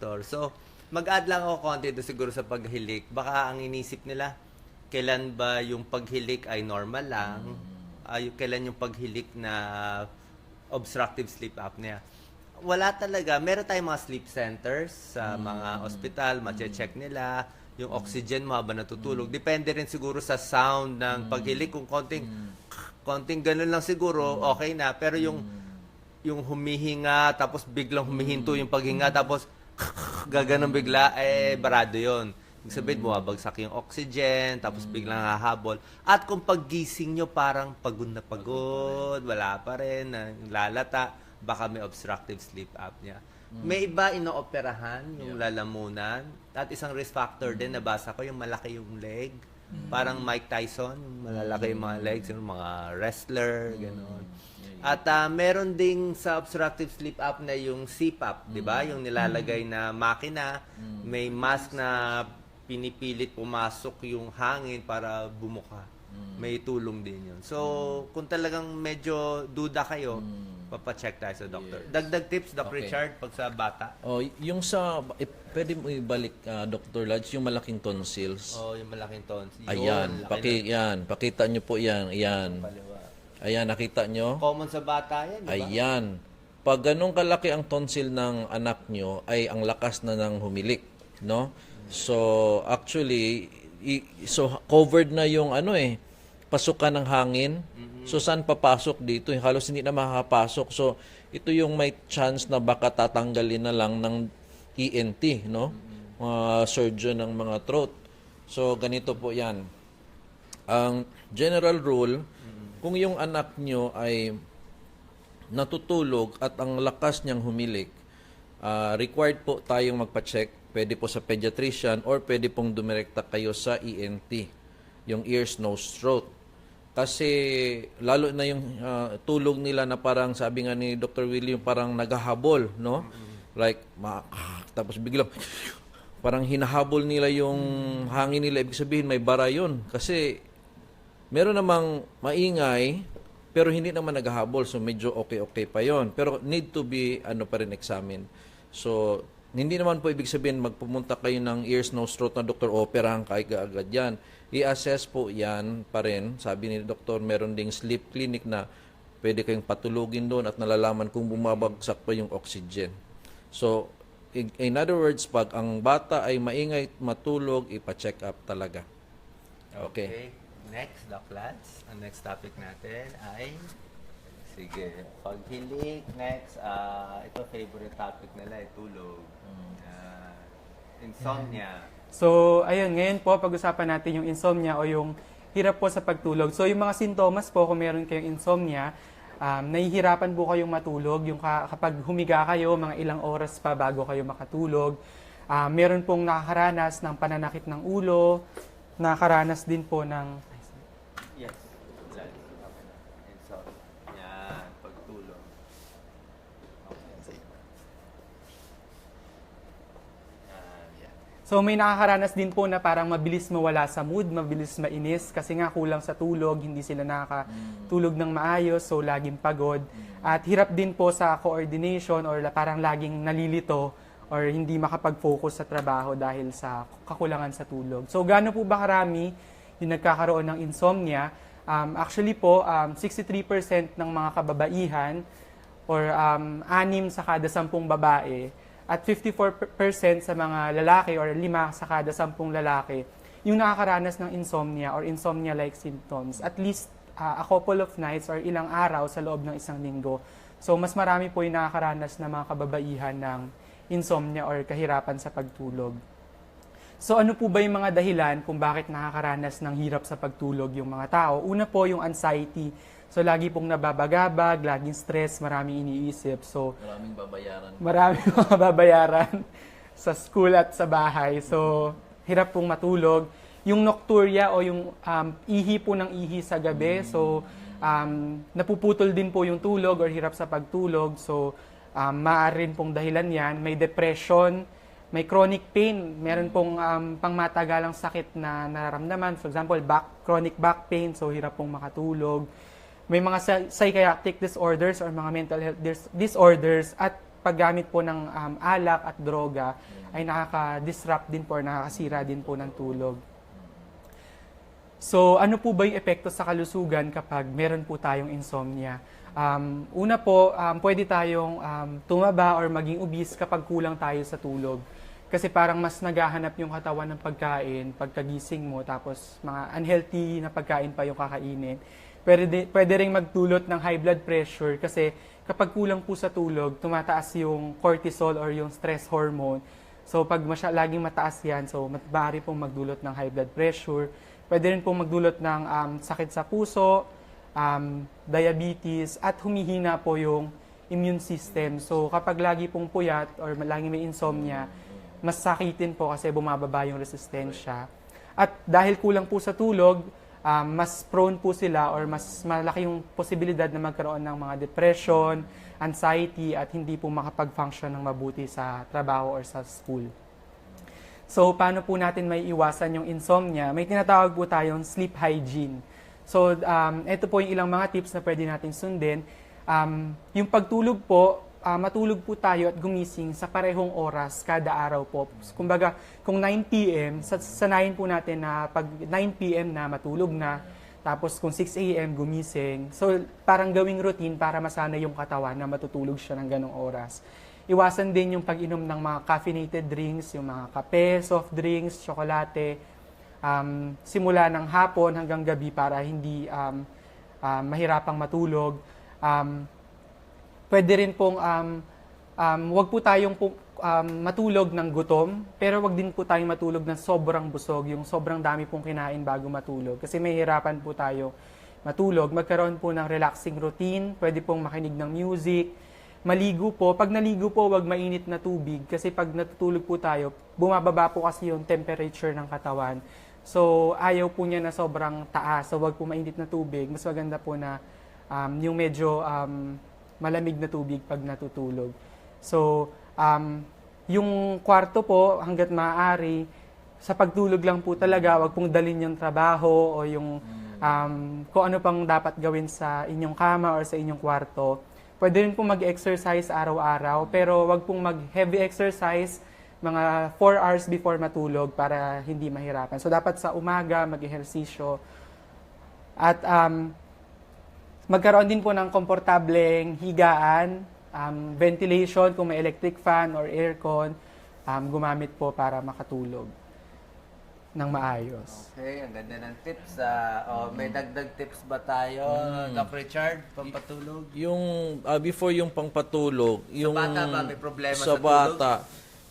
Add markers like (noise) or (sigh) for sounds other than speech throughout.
Tor. So, mag-add lang ako konti doon siguro sa paghilik. Baka ang inisip nila, kailan ba yung paghilik ay normal lang? Ay, kailan yung paghilik na obstructive sleep apnea? Wala talaga. Meron tayong mga sleep centers sa mga ospital, mache-check nila yung oxygen mo habang natutulog. Depende rin siguro sa sound ng paghilik. Kung konting, konting ganun lang siguro, okay na. Pero yung yung humihinga, tapos biglang humihinto yung paghinga, tapos gaganon bigla, eh, barado yon. Ibig sabihin, bumabagsak yung oxygen, tapos biglang hahabol. At kung paggising nyo, parang pagod na pagod, wala pa rin, lalata, baka may obstructive sleep apnea. May iba inooperahan, yung lalamunan. At isang risk factor din, nabasa ko, yung malaki yung leg. Parang Mike Tyson, yung malalaki yung mga legs, yung mga wrestler, gano'n. At ah, meron ding sa obstructive sleep apnea yung CPAP, 'di ba? Yung nilalagay na makina, may mask na pinipilit pumasok yung hangin para bumuka. May tulong din 'yun. So, kung talagang medyo duda kayo, papacheck tayo sa doctor. Dagdag tips, Doc Okay. Richard, pag sa bata. Oh, yung sa eh, pwede mo ibalik ah, Dr. Lodge yung malaking tonsils. Oh, yung malaking tons. Yun, Ayan, laki paki yan, pakita nyo po yan. Ayan. Ayan, nakita nyo? Common sa bata 'yan, 'di ba? Ayan. Pag ganun kalaki ang tonsil ng anak nyo, ay ang lakas na ng humilik, no? So, actually, so covered na yung ano eh, pasukan ng hangin. So, saan papasok dito? Halos hindi na makakapasok. So, ito yung may chance na baka tatanggalin na lang ng ENT, no? Mga surgeon ng mga throat. So, ganito po yan. Ang general rule, kung yung anak nyo ay natutulog at ang lakas niyang humilik, ah, required po tayong magpa-check. Pwede po sa pediatrician or pwede pong dumirekta kayo sa ENT, yung ears, nose, throat. Kasi lalo na yung ah, tulog nila na parang sabi nga ni Dr. William parang naghahabol, no? Like ma- tapos biglang parang hinahabol nila yung hangin nila. Ibig sabihin may bara yun. Kasi meron namang maingay, pero hindi naman naghahabol. So, medyo okay-okay pa yon Pero need to be, ano pa rin, examined. So, hindi naman po ibig sabihin magpumunta kayo ng ears, nose, throat na doktor, operahan ka agad yan. I-assess po yan pa rin. Sabi ni doktor, meron ding sleep clinic na pwede kayong patulugin doon at nalalaman kung bumabagsak pa yung oxygen. So, in, other words, pag ang bata ay maingay matulog, ipa-check up talaga. Okay. Next, Doc Lads. Ang next topic natin ay Sige. Paghilik. Next, ah ito favorite topic nila, eh, tulog. Ah, insomnia. So, ayun, ngayon po, pag-usapan natin yung insomnia o yung hirap po sa pagtulog. So, yung mga sintomas po, kung meron kayong insomnia, um, nahihirapan po kayong matulog. Yung ka- kapag humiga kayo, mga ilang oras pa bago kayo makatulog. Ah, meron pong nakakaranas ng pananakit ng ulo, nakakaranas din po ng Yes. Lads. Okay na. Insomnia. Yan. Pagtulog. Okay. Yan. So may nakakaranas din po na parang mabilis mawala sa mood, mabilis mainis kasi nga kulang sa tulog, hindi sila nakakatulog ng maayos, so laging pagod. At hirap din po sa coordination or parang laging nalilito or hindi makapag-focus sa trabaho dahil sa kakulangan sa tulog. So gaano po ba karami yung nagkakaroon ng insomnia? Um, actually po, um, 63% ng mga kababaihan or um, anim sa kada sampung babae at 54% sa mga lalaki or lima sa kada sampung lalaki yung nakakaranas ng insomnia or insomnia-like symptoms at least uh, a couple of nights or ilang araw sa loob ng isang linggo. So mas marami po yung nakakaranas ng mga kababaihan ng insomnia or kahirapan sa pagtulog. So ano po ba yung mga dahilan kung bakit nakakaranas ng hirap sa pagtulog yung mga tao? Una po yung anxiety. So lagi pong nababagabag, laging stress, maraming iniisip. So Maraming babayaran. marami (laughs) mga babayaran sa school at sa bahay. So, hirap pong matulog. Yung nocturia o yung um, ihi po ng ihi sa gabi. So, um, napuputol din po yung tulog or hirap sa pagtulog. So, um, maaari rin pong dahilan yan. May depression, may chronic pain. Meron pong um, pangmatagalang sakit na nararamdaman. For example, back, chronic back pain. So, hirap pong makatulog may mga psy- psychiatric disorders or mga mental health dis- disorders at paggamit po ng um, alak at droga ay nakaka-disrupt din po or nakakasira din po ng tulog. So, ano po ba yung epekto sa kalusugan kapag meron po tayong insomnia? Um, una po, um, pwede tayong um, tumaba or maging obese kapag kulang tayo sa tulog. Kasi parang mas naghahanap yung katawan ng pagkain pagkagising mo, tapos mga unhealthy na pagkain pa yung kakainin. Pwede, pwede rin magdulot ng high blood pressure kasi kapag kulang po sa tulog, tumataas yung cortisol or yung stress hormone. So pag masya, laging mataas yan, so maaari pong magdulot ng high blood pressure. Pwede rin pong magdulot ng um, sakit sa puso, um, diabetes, at humihina po yung immune system. So kapag lagi pong puyat or lagi may insomnia, mas sakitin po kasi bumababa yung resistensya. At dahil kulang po sa tulog, um, mas prone po sila or mas malaki yung posibilidad na magkaroon ng mga depression, anxiety, at hindi po makapag-function ng mabuti sa trabaho or sa school. So, paano po natin may iwasan yung insomnia? May tinatawag po tayong sleep hygiene. So, um, ito po yung ilang mga tips na pwede natin sundin. Um, yung pagtulog po, ah, matulog po tayo at gumising sa parehong oras kada araw po. Kumbaga, kung 9 p.m., sa- sanayin po natin na pag 9 p.m. na matulog na, tapos kung 6 a.m. gumising. So, parang gawing routine para masana yung katawan na matutulog siya ng ganong oras. Iwasan din yung pag-inom ng mga caffeinated drinks, yung mga kape, soft drinks, tsokolate, um, simula ng hapon hanggang gabi para hindi um, um, mahirapang matulog. Um, pwede rin pong um, um, wag po tayong po, um, matulog ng gutom, pero wag din po tayong matulog ng sobrang busog, yung sobrang dami pong kinain bago matulog. Kasi may hirapan po tayo matulog. Magkaroon po ng relaxing routine, pwede pong makinig ng music, maligo po. Pag naligo po, wag mainit na tubig kasi pag natutulog po tayo, bumababa po kasi yung temperature ng katawan. So, ayaw po niya na sobrang taas. So, wag po mainit na tubig. Mas maganda po na um, yung medyo um, malamig na tubig pag natutulog. So, um, yung kwarto po, hanggat maaari, sa pagtulog lang po talaga, wag pong dalin yung trabaho o yung um, kung ano pang dapat gawin sa inyong kama or sa inyong kwarto. Pwede rin pong mag-exercise araw-araw, pero wag pong mag-heavy exercise mga 4 hours before matulog para hindi mahirapan. So, dapat sa umaga, mag-ehersisyo. At um, magkaroon din po ng komportableng higaan, um, ventilation kung may electric fan or aircon, um, gumamit po para makatulog ng maayos. Okay, ang ganda ng tips. ah. oh, may dagdag tips ba tayo, Doc Richard, pampatulog? Yung ah, before yung pangpatulog, yung bata ba may problema sa sa tulog? bata.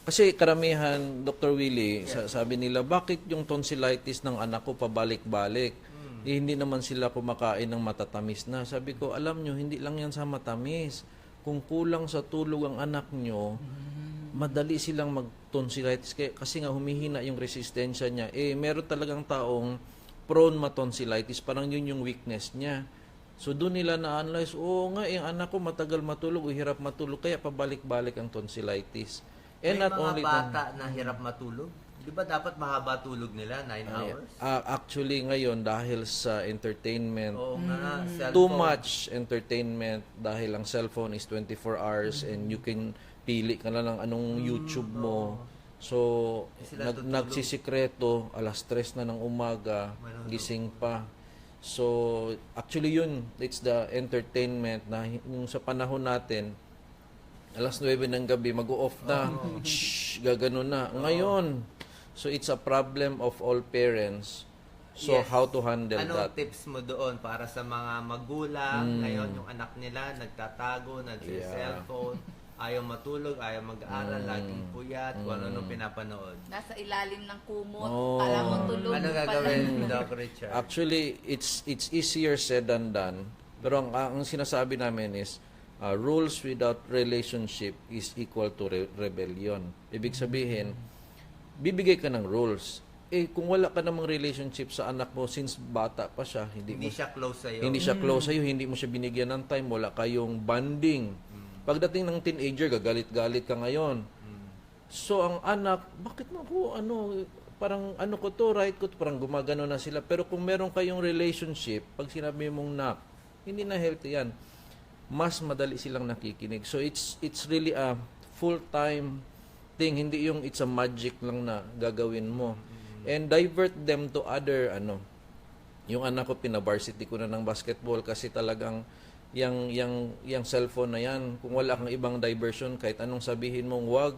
Kasi karamihan, Dr. Willie, sa- sabi nila, bakit yung tonsillitis ng anak ko pabalik-balik? Eh, hindi naman sila kumakain ng matatamis na. Sabi ko, alam nyo, hindi lang yan sa matamis. Kung kulang sa tulog ang anak nyo, madali silang mag-tonsillitis kasi nga humihina yung resistensya niya. Eh, meron talagang taong prone ma-tonsillitis, parang yun yung weakness niya. So doon nila na-analyze, oo nga, yung anak ko matagal matulog o hirap matulog, kaya pabalik-balik ang tonsillitis. And may not mga only bata na hirap matulog. Di ba dapat mahaba tulog nila, 9 hours? Ah, actually ngayon dahil sa entertainment, Oo nga, cellphone. too much entertainment dahil ang cellphone is 24 hours and you can pili ka na lang anong YouTube mo. So, Sila nag, tutulog. nagsisikreto, alas 3 na ng umaga, gising pa. So, actually yun, it's the entertainment na yung sa panahon natin, alas 9 ng gabi, mag-off na, shh, gagano na. Ngayon, so it's a problem of all parents. So, Yes. how to handle Anong that? tips mo doon para sa mga magulang, ngayon yung anak nila nagtatago, nag-cellphone, ayaw matulog, ayaw mag-aaral, laging puyat, kung ano nung pinapanood. Nasa ilalim ng kumot. Oh. Alam mo tulog Ano gagawin. (laughs) Doc Richard? Actually, it's it's easier said than done. Pero ang, ang sinasabi namin is, uh, rules without relationship is equal to re- rebellion. Ibig sabihin, bibigay ka ng rules. Eh, kung wala ka namang relationship sa anak mo since bata pa siya, hindi, Hindi mo siya close sa'yo. hindi siya close sa'yo, hindi mo siya binigyan ng time, wala kayong bonding. Pagdating ng teenager, gagalit-galit ka ngayon. So, ang anak, bakit mo ako, ano, parang ano ko to, right ko to, parang gumagano na sila. Pero kung meron kayong relationship, pag sinabi mong nak, hindi na healthy yan. mas madali silang nakikinig. So it's it's really a full-time thing, hindi yung it's a magic lang na gagawin mo. And divert them to other ano, yung anak ko pina-varsity ko na ng basketball kasi talagang yang yang yang cellphone na yan. Kung wala kang ibang diversion kahit anong sabihin mong wag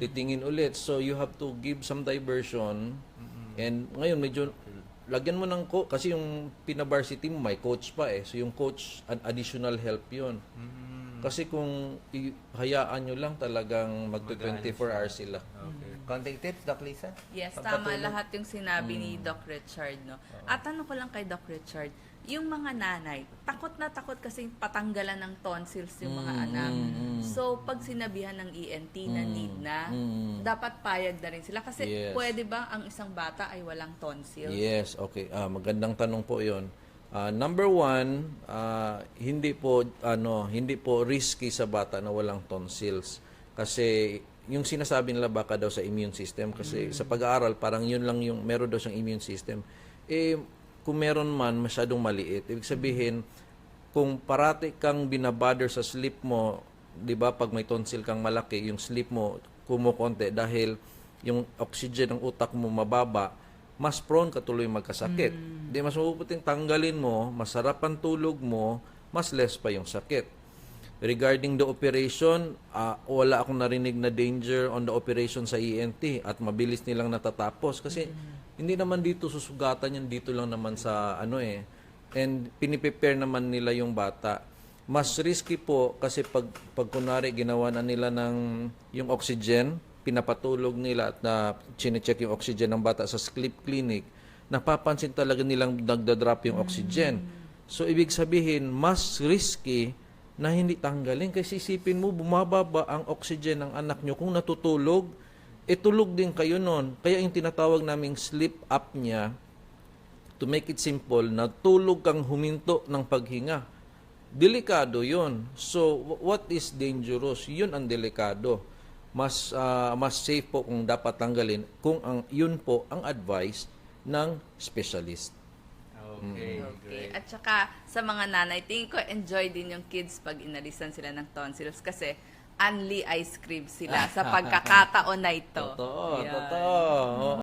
titingin ulit. So you have to give some diversion. And ngayon medyo lagyan mo ng co- kasi yung pina-varsity mo may coach pa eh. So yung coach an additional help yun kasi kung i- hayaan nyo lang talagang mag 24 hours sila Okay. Konting tips, Doc Lisa? Yes, tama lahat yung sinabi ni Mm. Doc Richard, no? At tanong ko lang kay Doc Richard, yung mga nanay, takot na takot kasi patanggalan ng tonsils yung mga Mm, anak. mm, mm. So, pag sinabihan ng ENT na Mm, need na, mm. dapat payag na rin sila. Kasi Yes. pwede ba ang isang bata ay walang tonsil? Yes, okay. Ah, magandang tanong po 'yon. Ah, number one, ah, hindi po ano, hindi po risky sa bata na walang tonsils. Kasi yung sinasabi nila baka daw sa immune system. Kasi sa pag-aaral parang yun lang yung meron daw siyang immune system. Eh kung meron man masyadong maliit, ibig sabihin kung parati kang binabother sa sleep mo, 'di ba, pag may tonsil kang malaki, yung sleep mo kumukonti dahil yung oxygen ng utak mo mababa, mas prone ka tuloy magkasakit. Di mas mabubuting tanggalin mo, masarap ang tulog mo, mas less pa yung sakit. Regarding the operation, ah, wala akong narinig na danger on the operation sa ENT at mabilis nilang natatapos kasi hindi naman dito susugatan yan dito lang naman sa ano eh and piniprepare naman nila yung bata. Mas risky po kasi pag pag kunwari ginawa na nila ng yung oxygen, pinapatulog nila at na chine-check yung oxygen ng bata sa sleep clinic, napapansin talaga nilang nagda-drop yung oxygen. So ibig sabihin, mas risky na hindi tanggalin kasi isipin mo bumababa ang oxygen ng anak nyo kung natutulog, eh tulog din kayo nun. Kaya yung tinatawag naming sleep apnea, to make it simple, natulog kang huminto ng paghinga. Delikado yon. So, wh- what is dangerous? Yun ang delikado. Mas, ah, mas safe po kung dapat tanggalin kung ang, yun po ang advice ng specialist. Okay. Okay. At saka sa mga nanay, tingin ko enjoy din yung kids pag inalisan sila ng tonsils kasi only ice cream sila sa (laughs) pagkakataon na ito. Totoo, Yan. totoo.